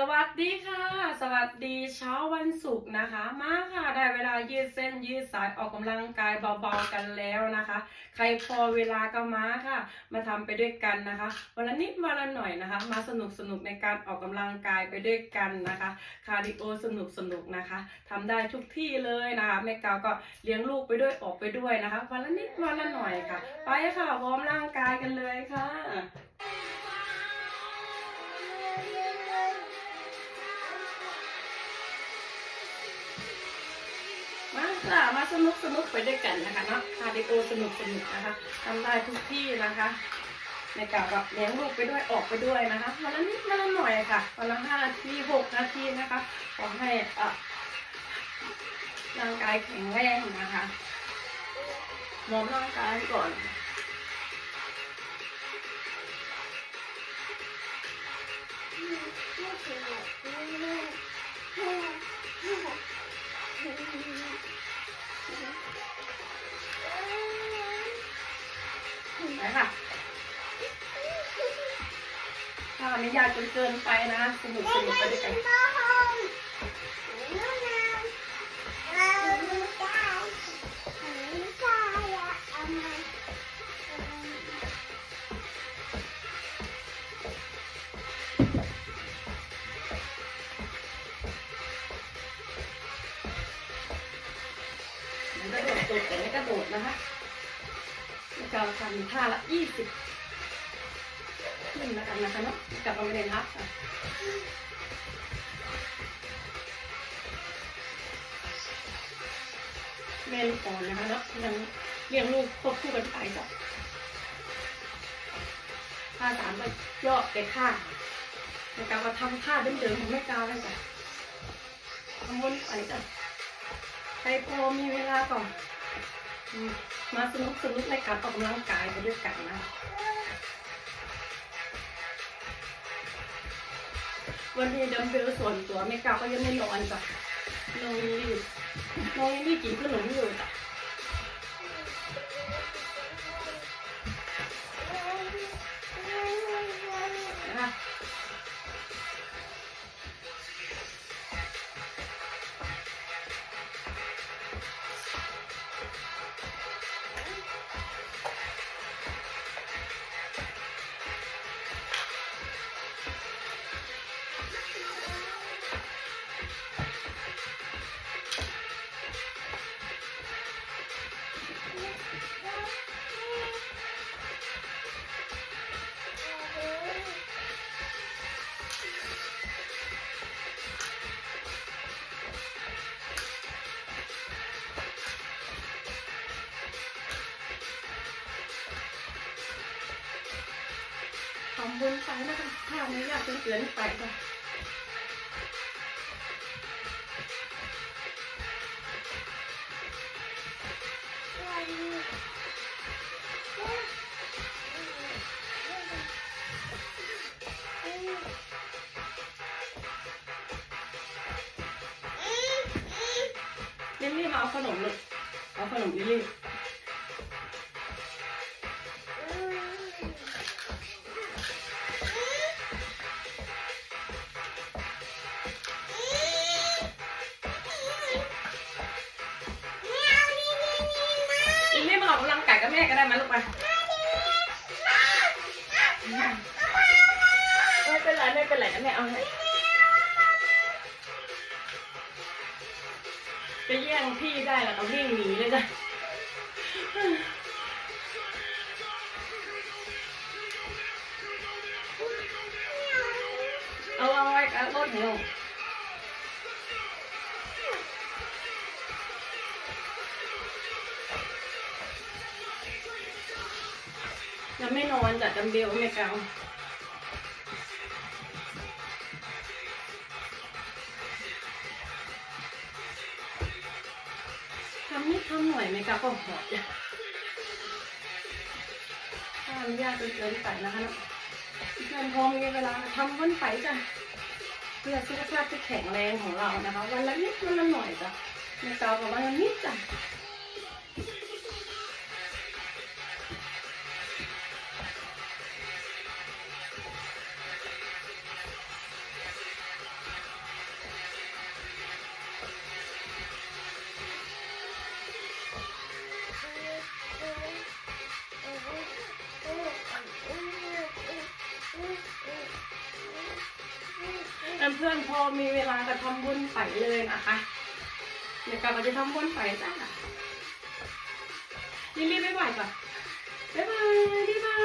สวัสดีค่ะ สวัสดีเช้าวันศุกร์นะคะ มาค่ะ ได้เวลายืดเส้นยืดสายออกกำลังกายเบาๆกันแล้วนะคะ ใครพอเวลาก็มาค่ะ มาทำไปด้วยกันนะคะ วันละนิดวันละหน่อยนะคะ มาสนุกสนุกในการออกกำลังกายไปด้วยกันนะคะ คาร์ดิโอสนุกสนุกนะคะทำได้ทุกที่เลยนะคะแม่กาวก็เลี้ยงลูกไปด้วยออกไปด้วยนะคะ วันละนิดวันละหน่อยค่ะ ไปค่ะวอร์มร่างกายกันเลยค่ะ ค่ะมาสนุกสนุกไปด้วยกันนะคะเนาะคาร์ดิโอสนุกสนุกนะคะทำได้ทุกที่นะคะในการแบบเลี้ยงลูกไปด้วยออกไปด้วยนะคะวันละนิดวันละหน่อยค่ะวันละห้านาทีหกนาทีนะคะขอให้อะร่างกายแข็งแรงนะคะมองร่างกายก่อนไปค่ะถ้าไม่ยากจนเกินไปนะสนุกสนุกไปด้วยกันมันกระโดดแต่ไม่กระโดดนะคะ แล้วก็ทำท่าละยี่สิบขึ้นแล้วกันนะคะเนาะกลับมาเรียนรับค่ะเรียนก่อนนะคะเนาะยังเลี้ยงลูกควบคู่กันไปจ้ะท่าสามก็ย่อไปข้างแม่กาวก็ทำท่าเดิมๆของแม่กาวเลยจ้ะทำวนไปจ้ะใครพอมีเวลาก่อน มาสนุกสนุกในการออกกำลังกายไปด้วยกันนะ วันนี้ดัมเบลส่วนตัวไม่กล้าก็ยังไม่นอนจ้ะนอนยังรีบนอนยังรีบกินขนมอยู่จ้ะ ทำบุญไปนะคะถ้าไม่อยากจนเกินไปจ้ะลิลลี่มาเอาขนมลูกเอาขนมลิลลี่ลิล ม่ก็ได้ไหมลูกไป ไม่เป็นไรไม่เป็นไรนะแม่เอาให้จะแย่งพี่ได้แล้วเราวิ่งหนีเลยจ้ะเอาวางไว้กับรถหนู ยังไม่นอนจัดจำเบลไม่เกาทำนิดทำหน่อยไม่เกาก็หอบจ้ะถ้ามันยากจนเกินไปนะคะเนาะเพื่อนพอมีเวลาทำวันไปจ้ะเพื่อสุขภาพที่แข็งแรงของเรานะคะ วันละนิดวันละหน่อยจ้ะไม่เกากับวันละนิดจ้ะ พื่อนๆพอมีเวลาก็ทำบุญไปเลยนะคะเดี๋ยวกลับมาจะทำบุญไปจ้าลิลลี่บ๊ายบายก่อนบ๊ายบายบ๊ายบาย